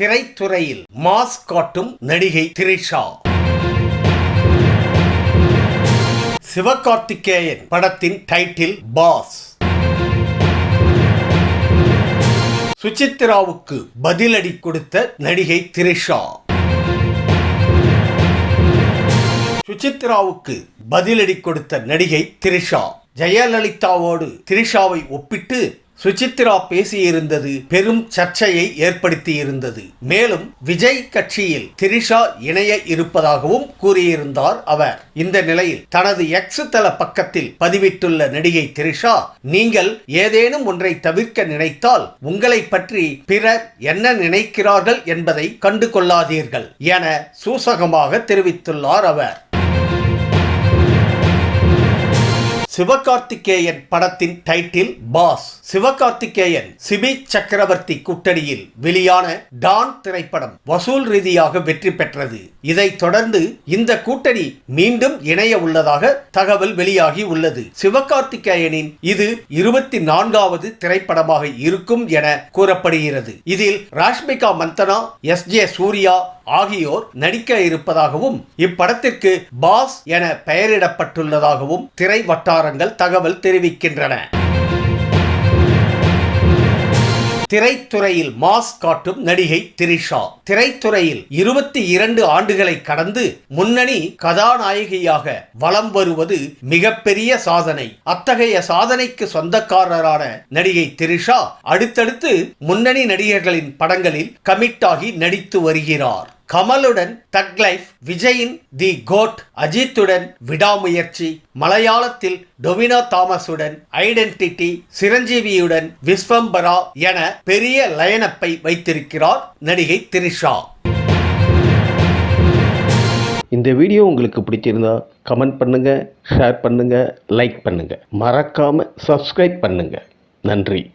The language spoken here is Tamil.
திரைத்துறையில் மாஸ் காட்டும் நடிகை திரிஷா. சிவகார்த்திகேயன் படத்தின் டைட்டில் பாஸ். சுசித்ராவுக்கு பதிலடி கொடுத்த நடிகை திரிஷா. சுசித்ராவுக்கு பதிலடி கொடுத்த நடிகை திரிஷா. ஜெயலலிதாவோடு திரிஷாவை ஒப்பிட்டு சுசித்ரா பேசியிருந்தது பெரும் சர்ச்சையை ஏற்படுத்தியிருந்தது. மேலும் விஜய் கட்சியில் திரிஷா இணைய இருப்பதாகவும் கூறியிருந்தார் அவர். இந்த நிலையில் தனது எக்ஸ் தள பக்கத்தில் பதிவிட்டுள்ள நடிகை திரிஷா நீங்கள் ஏதேனும் ஒன்றை தவிர்க்க நினைத்தால் உங்களை பற்றி பிறர் என்ன நினைக்கிறார்கள் என்பதை கண்டு கொள்ளாதீர்கள் என சூசகமாக தெரிவித்துள்ளார் அவர். சிவகார்த்திகேயன் படத்தின் டைட்டில் பாஸ். சிவகார்த்திகேயன் சிபி சக்கரவர்த்தி கூட்டணியில் வெளியான டான் திரைப்படம் வசூல் ரீதியாக வெற்றி பெற்றது. இதைத் தொடர்ந்து இந்த கூட்டணி மீண்டும் இணைய உள்ளதாக தகவல் வெளியாகி உள்ளது. சிவகார்த்திகேயனின் இது இருபத்தி நான்காவது திரைப்படமாக இருக்கும் என கூறப்படுகிறது. இதில் ராஷ்மிகா மந்தனா எஸ் ஜே சூர்யா ஆகியோர் நடிக்க இருப்பதாகவும் இப்படத்திற்கு பாஸ் என பெயரிடப்பட்டுள்ளதாகவும் திரை வட்டார வட்டாரங்கள் தகவல் தெரிவிக்கின்றன. திரைத்துறையில் மாஸ் காட்டும் நடிகை திரிஷா. திரைத்துறையில் இருபத்தி இரண்டு ஆண்டுகளை கடந்து முன்னணி கதாநாயகியாக வலம் வருவது மிகப்பெரிய சாதனை. அத்தகைய சாதனைக்கு சொந்தக்காரரான நடிகை திரிஷா அடுத்தடுத்து முன்னணி நடிகர்களின் படங்களில் கமிட்டாகி நடித்து வருகிறார். கமலுடன் தக் லைஃப் விஜயின் தி கோட் அஜித்துடன் விடாமுயற்சி மலையாளத்தில் டொமினா தாமஸுடன் ஐடென்டிட்டி சிரஞ்சீவியுடன் விஸ்வம்பரா என பெரிய லயனப்பை வைத்திருக்கிறார் நடிகை திரிஷா. இந்த வீடியோ உங்களுக்கு பிடிச்சிருந்தா கமெண்ட் பண்ணுங்க ஷேர் பண்ணுங்க லைக் பண்ணுங்க. மறக்காம சப்ஸ்கிரைப் பண்ணுங்க. நன்றி.